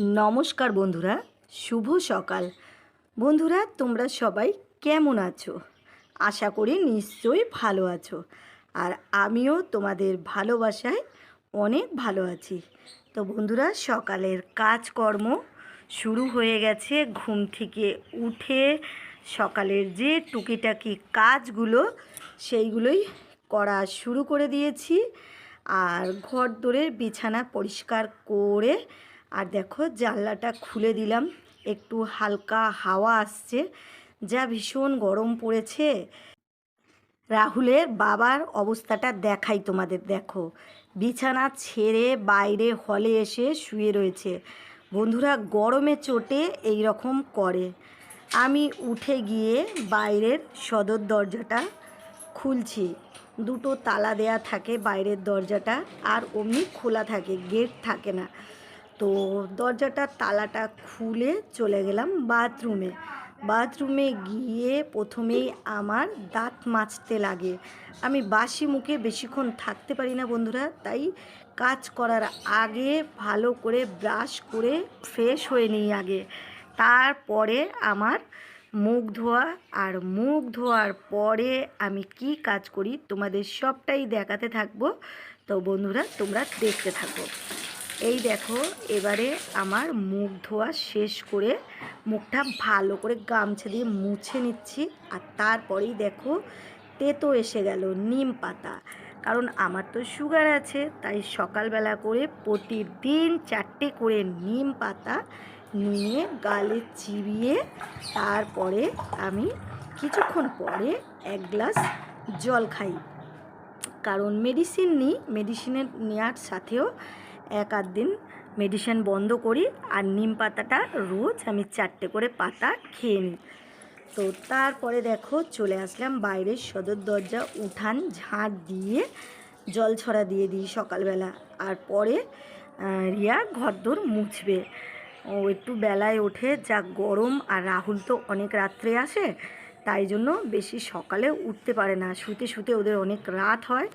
নমস্কার বন্ধুরা, শুভ সকাল। বন্ধুরা, তোমরা সবাই কেমন আছো? আশা করি নিশ্চয়ই ভালো আছো। আর আমিও তোমাদের ভালোবাসায় অনেক ভালো আছি। তো বন্ধুরা, সকালের কাজকর্ম শুরু হয়ে গেছে। ঘুম থেকে উঠে সকালের যে টুকিটাকি কাজগুলো, সেইগুলোই করা শুরু করে দিয়েছি। আর ঘর দোরের বিছানা পরিষ্কার করে আর দেখো জানলাটা খুলে দিলাম। একটু হালকা হাওয়া আসছে, যা ভীষণ গরম পড়েছে। রাহুলের বাবার অবস্থাটা দেখাই তোমাদের, দেখো। বিছানা ছেড়ে বাইরে হলে এসে শুয়ে রয়েছে। বন্ধুরা, গরমে চোটে এই রকম করে। আমি উঠে গিয়ে বাইরের সদর দরজাটা খুলছি। দুটো তালা দেয়া থাকে বাইরের দরজাটা, আর অমনি খোলা থাকে, গেট থাকে না। তো দরজাটার তালাটা খুলে চলে গেলাম বাথরুমে। বাথরুমে গিয়ে প্রথমেই আমার দাঁত মাজতে লাগে। আমি বাসি মুখে বেশিক্ষণ থাকতে পারি না বন্ধুরা, তাই কাজ করার আগে ভালো করে ব্রাশ করে ফ্রেশ হয়ে নিই আগে। তারপরে আমার মুখ ধোয়া, আর মুখ ধোয়ার পরে আমি কি কাজ করি তোমাদের সবটাই দেখাতে থাকব। তো বন্ধুরা, তোমরা দেখতে থাকো। এই দেখো, এবারে আমার মুখ ধোয়া শেষ করে মুখটা ভালো করে গামছা দিয়ে মুছে নিচ্ছি আর তারপরেই দেখো, তেতো এসে গেল নিম পাতা। কারণ আমার তো সুগার আছে, তাই সকালবেলা করে প্রতিদিন চারটে করে নিম পাতা নিয়ে গালে চিবিয়ে তারপরে আমি কিছুক্ষণ পরে এক গ্লাস জল খাই। কারণ মেডিসিন নিই মেডিসিনের নেওয়ার সাথেও এক আধ দিন মেডিসিন বন্ধ করি আর নিম পাতাটা রোজ আমি চারটে করে পাতা খেয়ে নিই। তো তারপরে দেখো চলে আসলাম বাইরের সদর দরজা উঠান ঝাঁট দিয়ে জল ছড়া দিয়ে দিই সকালবেলা। আর পরে রিয়া ঘরদোর মুছবে। ও একটু বেলায় ওঠে, যা গরম আর রাহুল তো অনেক রাত্রে আসে, তাই জন্য বেশি সকালে উঠতে পারে না। শুতে শুতে ওদের অনেক রাত হয়,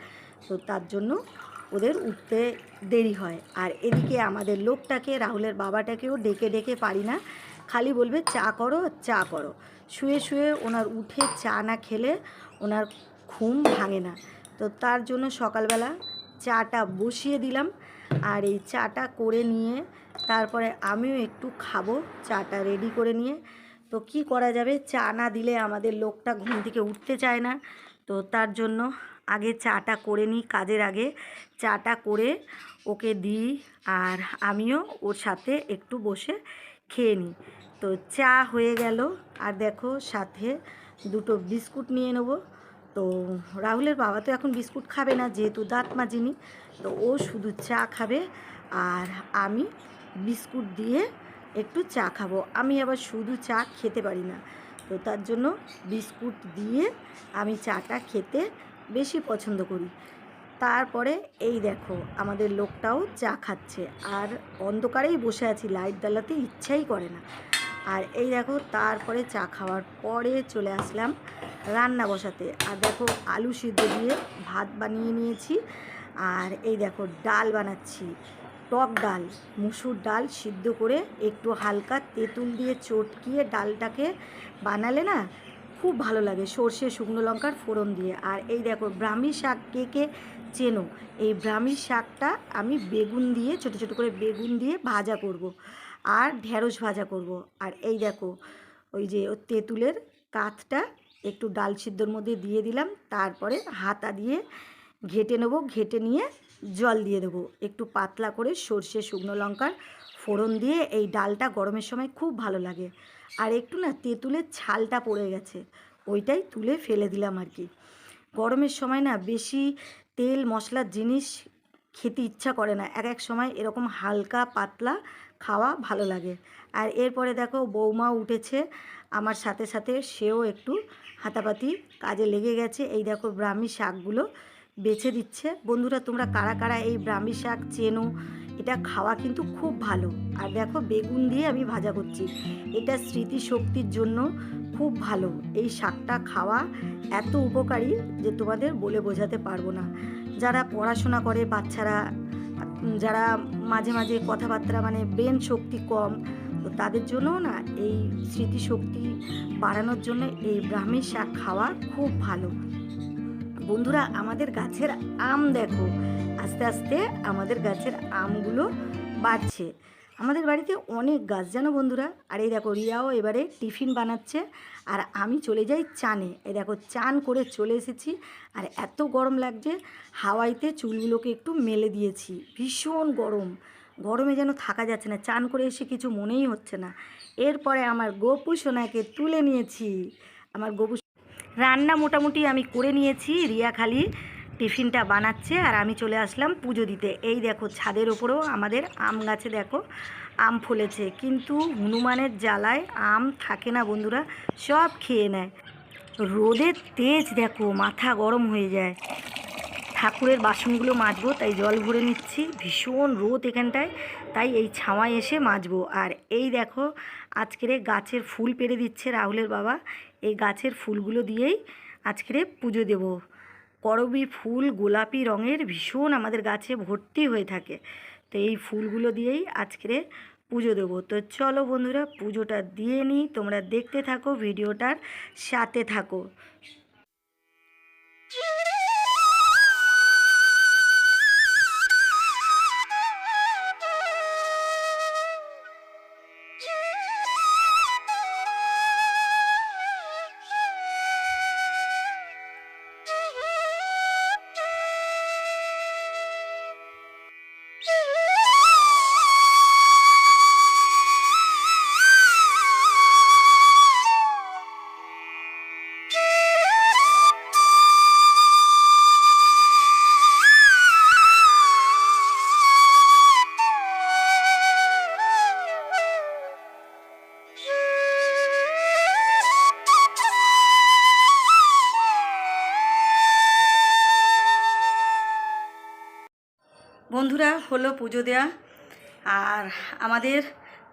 তো তার জন্য ওদের উঠতে দেরি হয়। আর এদিকে আমাদের লোকটাকে, রাহুলের বাবাটাকেও ডেকে ডেকে পারি না। খালি বলবে, চা করো চা করো। শুয়ে শুয়ে ওনার উঠে চা না খেলে ওনার ঘুম ভাঙে না। তো তার জন্য সকালবেলা চাটা বসিয়ে দিলাম। আর এই চাটা করে নিয়ে তারপরে আমিও একটু খাব, চাটা রেডি করে নিয়ে। তো কি করা যাবে? চা না দিলে আমাদের লোকটা ঘুম থেকে উঠতে চায় না। তো তার জন্য আগে চাটা করে নিই কাজের আগে। চাটা করে ওকে দিই আর আমিও ওর সাথে একটু বসে খেয়ে নিই। তো চা হয়ে গেল। আর দেখো সাথে দুটো বিস্কুট নিয়ে নেব। তো রাহুলের বাবা তো এখন বিস্কুট খাবে না, যেহেতু দাঁত মাজিনি। তো ও শুধু চা খাবে আর আমি বিস্কুট দিয়ে একটু চা খাব। আমি আবার শুধু চা খেতে পারি না। তো তার জন্য বিস্কুট দিয়ে আমি চাটা খেতে বেশি পছন্দ করি। তারপরে এই দেখো, আমাদের লোকটাও চা খাচ্ছে আর অন্ধকারেই বসে আছি লাইট জ্বালাতে ইচ্ছাই করে না। আর এই দেখো, তারপরে চা খাওয়ার পরে চলে আসলাম রান্না বসাতে। আর দেখো, আলু সিদ্ধ দিয়ে ভাত বানিয়ে নিয়েছি। আর এই দেখো, ডাল বানাচ্ছি। টক ডাল, মুসুর ডাল সিদ্ধ করে একটু হালকা তেঁতুল দিয়ে চটকিয়ে ডালটাকে বানালে না খুব ভালো লাগে সর্ষে, শুকনো লঙ্কার ফোড়ন দিয়ে। আর এই দেখো, ব্রাহ্মী শাক কে কে চেনো? এই ব্রাহ্মী শাকটা আমি বেগুন দিয়ে, ছোট ছোট করে বেগুন দিয়ে ভাজা করব। আর ঢেঁড়স ভাজা করব। আর এই দেখো, ওই যে তেঁতুলের কাঠটা একটু ডাল সিদ্ধর মধ্যে দিয়ে দিলাম। তারপরে হাতা দিয়ে ঘেটে নেব, ঘেটে নিয়ে জল দিয়ে দেবো। একটু পাতলা করে সর্ষে, শুকনো লঙ্কার ফোড়ন দিয়ে এই ডালটা গরমের সময় খুব ভালো লাগে। আর একটু না তেঁতুলের ছালটা পড়ে গেছে, ওইটাই তুলে ফেলে দিলাম আর কি। গরমের সময় না বেশি তেল মশলার জিনিস খেতে ইচ্ছা করে না। এক এক সময় এরকম হালকা, পাতলা খাওয়া ভালো লাগে। আর এরপরে দেখো বৌমা উঠেছে, আমার সাথে সাথে সেও একটু হাতাপাতি কাজে লেগে গেছে। এই দেখো ব্রাহ্মী শাকগুলো বেছে দিচ্ছে। বন্ধুরা তোমরা কারা কারা এই ব্রাহ্মী শাক চেনো? এটা খাওয়া কিন্তু খুব ভালো। আর দেখো, বেগুন দিয়ে আমি ভাজা করছি। এটা স্মৃতিশক্তির জন্য খুব ভালো। এই শাকটা খাওয়া এত উপকারী যে তোমাদের বলে বোঝাতে পারব না। যারা পড়াশোনা করে, বাচ্চারা, যারা মাঝে মাঝে কথাবার্তা মানে ব্রেন শক্তি কম, তো তাদের জন্য না এই স্মৃতিশক্তি বাড়ানোর জন্য এই ব্রাহ্মী শাক খাওয়া খুব ভালো। বন্ধুরা, আমাদের গাছের আম দেখো। আস্তে আস্তে আমাদের গাছের আমগুলো বাড়ছে। আমাদের বাড়িতে অনেক গাছ, জানো বন্ধুরা? আর এই দেখো, রিয়াও এবারে টিফিন বানাচ্ছে। আর আমি চলে যাই চানে। এই দেখো, চান করে চলে এসেছি। আর এত গরম লাগছে, হাওয়াইতে চুলগুলোকে একটু মেলে দিয়েছি। ভীষণ গরম। গরমে যেন থাকা যাচ্ছে না, চান করে এসে কিছু মনেই হচ্ছে না। এরপরে আমার গোপু সোনাকে তুলে নিয়েছি। আমার গোপু রান্না মোটামুটি আমি করে নিয়েছি, রিয়া খালি টিফিনটা বানাচ্ছে আর আমি চলে আসলাম পুজো দিতে। এই দেখো ছাদের ওপরেও আমাদের আম গাছে দেখো, আম ফলেছে। কিন্তু হনুমানের জ্বালায় আম থাকে না বন্ধুরা, সব খেয়ে নেয়। রোদের তেজ দেখো, মাথা গরম হয়ে যায়। ঠাকুরের বাসনগুলো মাজবো, তাই জল ভরে নিচ্ছি। ভীষণ রোদ এখানটায়, তাই এই ছাওয়ায় এসে মাজবো। আর এই দেখো, আজকের গাছের ফুল পেরে দিচ্ছে রাহুলের বাবা। এই গাছের ফুলগুলো দিয়েই আজকের পুজো দেব। করবি ফুল গোলাপি রঙের ভীষণ আমাদের গাছে ভর্তি হয়ে থাকে। তো এই ফুলগুলো দিয়েই আজকের পুজো দেবো। তো চলো বন্ধুরা, পুজোটা দিয়ে নিই। তোমরা দেখতে থাকো, ভিডিওটার সাথে থাকো। বন্ধুরা, হলো পুজো দেয়া। আর আমাদের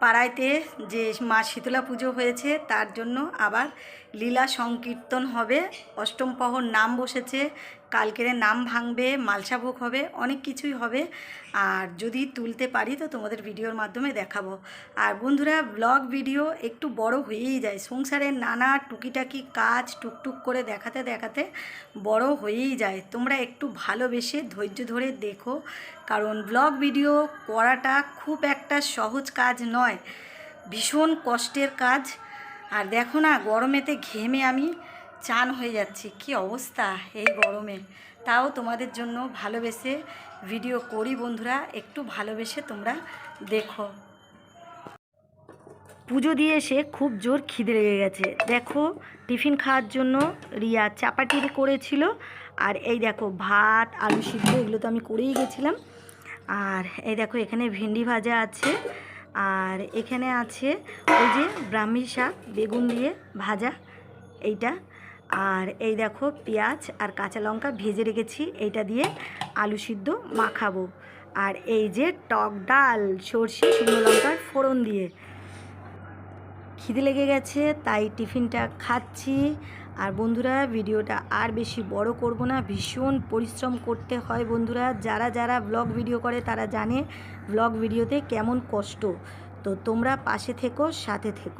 পাড়াইতে যে মা শীতলা পুজো হয়েছে, তার জন্য আবার লীলা সংকীর্তন হবে। অষ্টম প্রহর নাম বসেছে। কালকের নাম ভাঙবে মালসাভোগ হবে, অনেক কিছুই হবে। আর যদি তুলতে পারি তো তোমাদের ভিডিওর মাধ্যমে দেখাবো। আর বন্ধুরা ব্লগ ভিডিও একটু বড় হয়েই যায়। সংসারের নানা টুকিটাকি কাজ টুকটুক করে দেখাতে দেখাতে বড় হয়েই যায়। তোমরা একটু ভালোবেসে ধৈর্য ধরে দেখো। কারণ ব্লগ ভিডিও করাটা খুব একটা সহজ কাজ নয়। ভীষণ কষ্টের কাজ। আর দেখো না, গরমেতে ঘেমে আমি চান হয়ে যাচ্ছি, কি অবস্থা এই গরমে? তাও তোমাদের জন্য ভালোবেসে ভিডিও করি বন্ধুরা, একটু ভালোবেসে তোমরা দেখো। পুজো দিয়ে এসে খুব জোর খিদে লেগে গেছে। দেখো, টিফিন খাওয়ার জন্য রিয়া চাপাটি করেছিল, আর এই দেখো ভাত, আলু সিদ্ধ, এগুলো তো আমি করেই গেছিলাম। আর এই দেখো এখানে ভেন্ডি ভাজা আছে, আর এখানে আছে ওই যে ব্রাহ্মী শাক, বেগুন দিয়ে ভাজা, এইটা আর এই দেখো পেঁয়াজ আর কাঁচা লঙ্কা ভেজে রেখেছি। এইটা দিয়ে আলু সিদ্ধ মাখাবো। আর এই যে টক ডাল, সর্ষে, শুকনো লঙ্কার ফোড়ন দিয়ে। খিদে লেগে গেছে, তাই টিফিনটা খাচ্ছি। আর বন্ধুরা, ভিডিওটা আর বেশি বড় করব না, ভীষণ পরিশ্রম করতে হয় বন্ধুরা। যারা যারা ব্লগ ভিডিও করে, তারা জানে ব্লগ ভিডিওতে কেমন কষ্ট। তো তোমরা পাশে থেকো, সাথে থেকো।